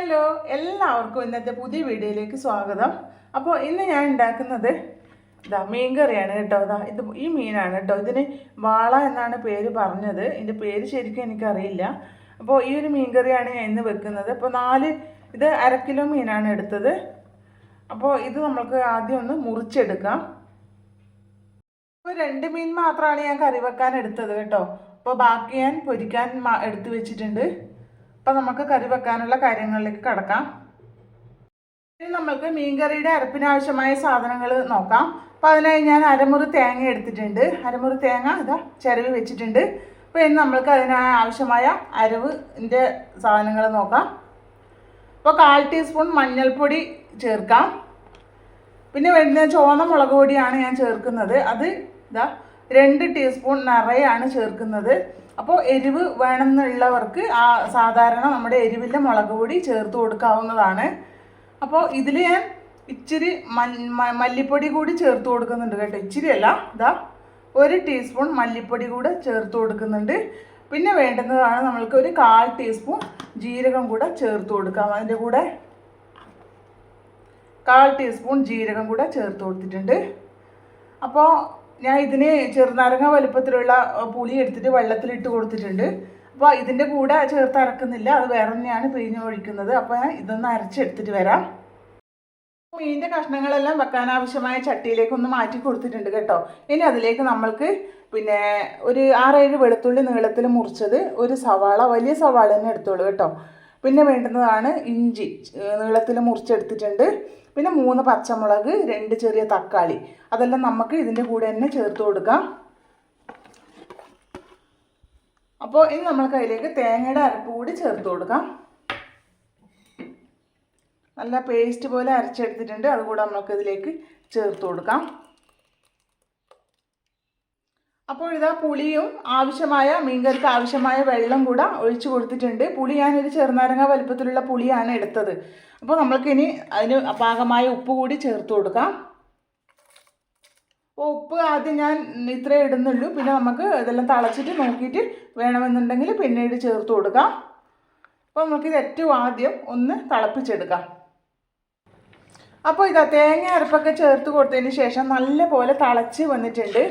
Hello എല്ലാവർക്കും ഇന്നത്തെ പുതിയ വീഡിയോയിലേക്ക് സ്വാഗതം. അപ്പോൾ ഇന്ന് ഞാൻ ഉണ്ടാക്കുന്നത് ഇതാ മീൻ കറിയാണ് കേട്ടോ. ഇതാ ഇത് ഈ മീനാണ് കേട്ടോ. ഇതിന് വാള എന്നാണ് പേര് പറഞ്ഞത്. ഇതിന്റെ പേര് ശരിക്കും എനിക്കറിയില്ല. അപ്പോൾ ഈ ഒരു മീൻ കറിയാണ് ഞാൻ ഇന്ന് വെക്കുന്നത്. അപ്പോൾ നാല് ഇത് അര കിലോ മീനാണ് എടുത്തത്. അപ്പോൾ ഇത് നമുക്ക് ആദ്യം ഒന്ന് മുറിച്ചെടുക്കാം. ഇപ്പോൾ രണ്ട് മീൻ മാത്രമാണ് ഞാൻ കറി വെക്കാൻ എടുത്തത് കേട്ടോ. അപ്പോൾ ബാക്കി ഞാൻ പൊരിക്കാൻ എടുത്ത് വെച്ചിട്ടുണ്ട്. അപ്പോൾ നമുക്ക് കറി വെക്കാനുള്ള കാര്യങ്ങളിലേക്ക് കടക്കാം. ഇനി നമുക്ക് മീൻകറിയുടെ അരപ്പിനാവശ്യമായ സാധനങ്ങൾ നോക്കാം. അപ്പോൾ അതിനായി ഞാൻ അരമുറി തേങ്ങ എടുത്തിട്ടുണ്ട്. അരമുറി തേങ്ങ ഇതാ ചിരവി വെച്ചിട്ടുണ്ട്. അപ്പോൾ ഇനി നമ്മൾക്ക് അതിന് ആവശ്യമായ അരവിന്റെ സാധനങ്ങൾ നോക്കാം. അപ്പോൾ കാൽ ടീസ്പൂൺ മഞ്ഞൾപ്പൊടി ചേർക്കാം. പിന്നെ വരുന്ന ചുവന്ന മുളക് പൊടിയാണ് ഞാൻ ചേർക്കുന്നത്. അത് ഇതാ രണ്ട് ടീസ്പൂൺ നിറയാണ് ചേർക്കുന്നത്. അപ്പോൾ എരിവ് വേണമെന്നുള്ളവർക്ക് ആ സാധാരണ നമ്മുടെ എരിവിന്റെ മുളക് പൊടി ചേർത്ത് കൊടുക്കാവുന്നതാണ്. അപ്പോൾ ഇതിൽ ഞാൻ ഇച്ചിരി മല്ലിപ്പൊടി കൂടി ചേർത്ത് കൊടുക്കുന്നുണ്ട് കേട്ടോ. ഇച്ചിരി അല്ല ഇതാ ഒരു ടീസ്പൂൺ മല്ലിപ്പൊടി കൂടെ ചേർത്ത് കൊടുക്കുന്നുണ്ട്. പിന്നെ വേണ്ടുന്നതാണ് നമ്മൾക്ക് ഒരു കാൽ ടീസ്പൂൺ ജീരകം കൂടെ ചേർത്ത് കൊടുക്കാം. അതിന്റെ കൂടെ കാൽ ടീസ്പൂൺ ജീരകം കൂടെ ചേർത്ത് കൊടുത്തിട്ടുണ്ട്. അപ്പോൾ ഞാൻ ഇതിന് ചെറുനാരങ്ങ വലുപ്പത്തിലുള്ള പുളി എടുത്തിട്ട് വെള്ളത്തിലിട്ട് കൊടുത്തിട്ടുണ്ട്. അപ്പോൾ ഇതിന്റെ കൂടെ ചേർത്ത് അരക്കുന്നില്ല അത് വേറെ തന്നെയാണ് പിഴിഞ്ഞ് ഒഴിക്കുന്നത്. അപ്പോൾ ഞാൻ ഇതൊന്ന് അരച്ചെടുത്തിട്ട് വരാം. മീനിന്റെ കഷ്ണങ്ങളെല്ലാം വെക്കാൻ ആവശ്യമായ ചട്ടിയിലേക്ക് ഒന്ന് മാറ്റി കൊടുത്തിട്ടുണ്ട് കേട്ടോ. ഇനി അതിലേക്ക് നമ്മൾക്ക് പിന്നെ ഒരു ആറേഴ് വെളുത്തുള്ളി നീളത്തിൽ മുറിച്ചത് ഒരു സവാള വലിയ സവാള തന്നെ എടുത്തോളൂ കേട്ടോ. പിന്നെ വേണ്ടുന്നതാണ് ഇഞ്ചി. നീളത്തിൽ മുറിച്ചെടുത്തിട്ടുണ്ട്. പിന്നെ മൂന്ന് പച്ചമുളക് രണ്ട് ചെറിയ തക്കാളി. അതെല്ലാം നമുക്ക് ഇതിന്റെ കൂടെ തന്നെ ചേർത്ത് കൊടുക്കാം. അപ്പോൾ ഇനി നമ്മൾക്ക് അതിലേക്ക് തേങ്ങയുടെ അരപ്പ് കൂടി ചേർത്ത് കൊടുക്കാം. നല്ല പേസ്റ്റ് പോലെ അരച്ചെടുത്തിട്ടുണ്ട്. അതുകൂടെ നമുക്ക് ഇതിലേക്ക് ചേർത്ത് കൊടുക്കാം. അപ്പോൾ ഇതാ പുളിയും ആവശ്യമായ മീൻകറിക്ക് ആവശ്യമായ വെള്ളം കൂടെ ഒഴിച്ചു കൊടുത്തിട്ടുണ്ട്. പുളി ഞാനൊരു ചെറുനാരങ്ങ വലുപ്പത്തിലുള്ള പുളിയാണ് എടുത്തത്. അപ്പോൾ നമ്മൾക്കിനി അതിന് പാകമായ ഉപ്പ് കൂടി ചേർത്ത് കൊടുക്കാം. അപ്പോൾ ഉപ്പ് ആദ്യം ഞാൻ ഇത്രേ ഇടുന്നുള്ളൂ. പിന്നെ നമുക്ക് ഇതെല്ലാം തളച്ചിട്ട് നോക്കിയിട്ട് വേണമെന്നുണ്ടെങ്കിൽ പിന്നീട് ചേർത്ത് കൊടുക്കാം. അപ്പോൾ നമുക്കിത് ഏറ്റവും ആദ്യം ഒന്ന് തിളപ്പിച്ചെടുക്കാം. അപ്പോൾ ഇതാ തേങ്ങ അരപ്പൊക്കെ ചേർത്ത് കൊടുത്തതിന് ശേഷം നല്ലപോലെ തിളച്ച് വന്നിട്ടുണ്ട്.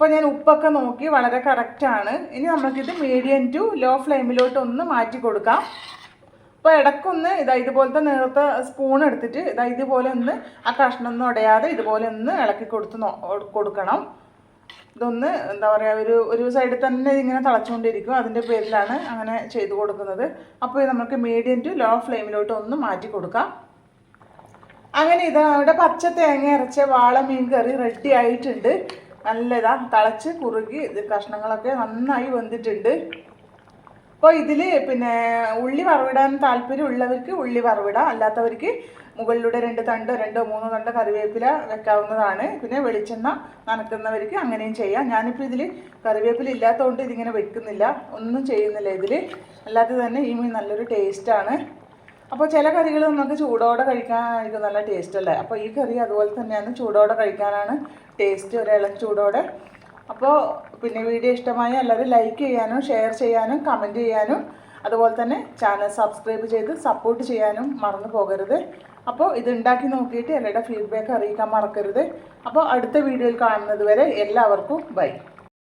അപ്പോൾ ഞാൻ ഉപ്പൊക്കെ നോക്കി വളരെ കറക്റ്റാണ് ഇനി നമുക്കിത് മീഡിയം ടു ലോ ഫ്ലെയിമിലോട്ട് ഒന്ന് മാറ്റി കൊടുക്കാം. അപ്പോൾ ഇടയ്ക്കൊന്ന് ഇതാ ഇതുപോലത്തെ നേരത്തെ സ്പൂൺ എടുത്തിട്ട് ഇതാ ഇതുപോലെ ഒന്ന് ആ കഷ്ണമൊന്നും ഉടയാതെ ഇതുപോലെ ഒന്ന് ഇളക്കി കൊടുത്ത് കൊടുക്കണം. ഇതൊന്ന് എന്താ പറയുക ഒരു ഒരു സൈഡിൽ തന്നെ ഇതിങ്ങനെ തിളച്ചുകൊണ്ടിരിക്കും. അതിന്റെ പേരിലാണ് അങ്ങനെ ചെയ്ത് കൊടുക്കുന്നത്. അപ്പോൾ നമുക്ക് മീഡിയം ടു ലോ ഫ്ലെയിമിലോട്ട് ഒന്ന് മാറ്റി കൊടുക്കാം. അങ്ങനെ ഇതാ നമ്മുടെ പച്ച തേങ്ങ അരച്ച വാള മീൻ കറി റെഡി ആയിട്ടുണ്ട്. നല്ല ഇതാ തിളച്ച് കുറുകി ഇത് കഷ്ണങ്ങളൊക്കെ നന്നായി വെന്തിട്ടുണ്ട്. അപ്പോൾ ഇതിൽ പിന്നെ ഉള്ളി വറവിടാൻ താല്പര്യമുള്ളവർക്ക് ഉള്ളി വറവിടാം. അല്ലാത്തവർക്ക് മുകളിലൂടെ രണ്ട് തണ്ടോ രണ്ടോ മൂന്നോ തണ്ടോ കറിവേപ്പില വെക്കാവുന്നതാണ്. പിന്നെ വെളിച്ചെണ്ണ നനക്കുന്നവർക്ക് അങ്ങനെയും ചെയ്യാം. ഞാനിപ്പോൾ ഇതിൽ കറിവേപ്പില ഇല്ലാത്തതുകൊണ്ട് ഇതിങ്ങനെ വെക്കുന്നില്ല. ഒന്നും ചെയ്യുന്നില്ല ഇതിൽ അല്ലാതെ തന്നെ ഈ മീൻ നല്ലൊരു ടേസ്റ്റാണ് അപ്പോൾ ചില കറികൾ നമുക്ക് ചൂടോടെ കഴിക്കാനായിരിക്കും നല്ല ടേസ്റ്റ് അല്ലേ? അപ്പോൾ ഈ കറി അതുപോലെ തന്നെയാണ് ചൂടോടെ കഴിക്കാനാണ് ടേസ്റ്റ് ഒരു ഇളം ചൂടോടെ. അപ്പോൾ പിന്നെ വീഡിയോ ഇഷ്ടമായ എല്ലാവരും ലൈക്ക് ചെയ്യാനും ഷെയർ ചെയ്യാനും കമന്റ് ചെയ്യാനും അതുപോലെ തന്നെ ചാനൽ സബ്സ്ക്രൈബ് ചെയ്ത് സപ്പോർട്ട് ചെയ്യാനും മറന്നു പോകരുത്. അപ്പോൾ ഇത് ഉണ്ടാക്കി നോക്കിയിട്ട് എല്ലാവരുടെ ഫീഡ്ബാക്ക് അറിയിക്കാൻ മറക്കരുത്. അപ്പോൾ അടുത്ത വീഡിയോയിൽ കാണുന്നത് വരെ എല്ലാവർക്കും ബൈ